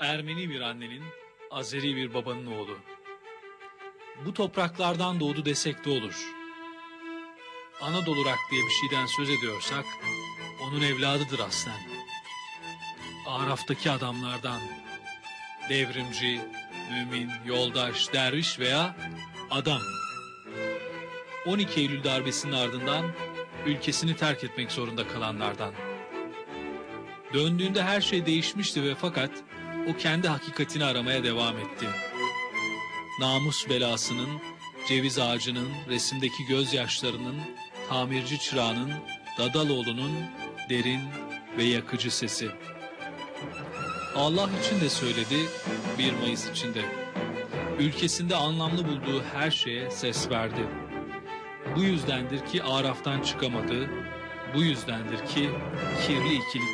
Ermeni bir annenin, Azeri bir babanın oğlu. Bu topraklardan doğdu desek de olur. Anadolu Rak diye bir şeyden söz ediyorsak, onun evladıdır aslen. Araf'taki adamlardan, devrimci, mümin, yoldaş, derviş veya adam. 12 Eylül darbesinin ardından ülkesini terk etmek zorunda kalanlardan. Döndüğünde her şey değişmişti ve fakat o kendi hakikatini aramaya devam etti. Namus belasının, ceviz ağacının, resimdeki gözyaşlarının, tamirci çırağının, Dadaloğlu'nun derin ve yakıcı sesi. Allah için de söyledi, 1 Mayıs için de. Ülkesinde anlamlı bulduğu her şeye ses verdi. Bu yüzdendir ki Araf'tan çıkamadı, bu yüzdendir ki kirli ikilikte